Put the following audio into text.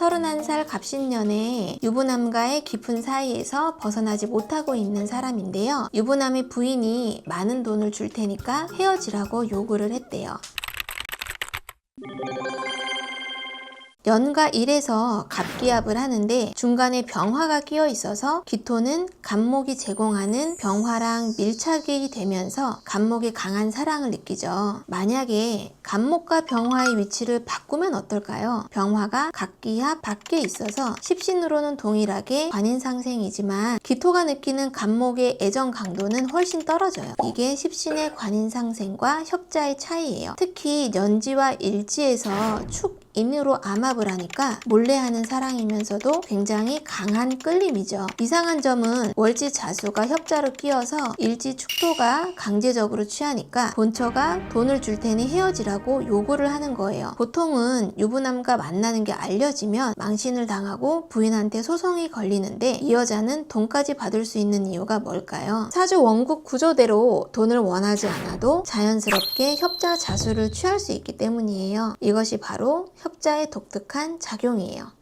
31살 갑신년에 유부남과의 깊은 사이에서 벗어나지 못하고 있는 사람인데요. 유부남의 부인이 많은 돈을 줄 테니까 헤어지라고 요구를 했대요. 연과 일에서 갑기압을 하는데 중간에 병화가 끼어 있어서 기토는 간목이 제공하는 병화랑 밀착이 되면서 간목의 강한 사랑을 느끼죠. 만약에 간목과 병화의 위치를 바꾸면 어떨까요? 병화가 각기합 밖에 있어서 십신으로는 동일하게 관인상생이지만 기토가 느끼는 간목의 애정 강도는 훨씬 떨어져요. 이게 십신의 관인상생과 협자의 차이예요. 특히 연지와 일지에서 축 인으로 암합을 하니까 몰래 하는 사랑이면서도 굉장히 강한 끌림이죠. 이상한 점은 월지 자수가 협자로 끼어서 일지 축토가 강제적으로 취하니까 본처가 돈을 줄 테니 헤어지라고 요구를 하는 거예요. 보통은 유부남과 만나는 게 알려지면 망신을 당하고 부인한테 소송이 걸리는데 이 여자는 돈까지 받을 수 있는 이유가 뭘까요? 사주 원국 구조대로 돈을 원하지 않아도 자연스럽게 협자 자수를 취할 수 있기 때문이에요. 이것이 바로 협자의 독특한 작용이에요.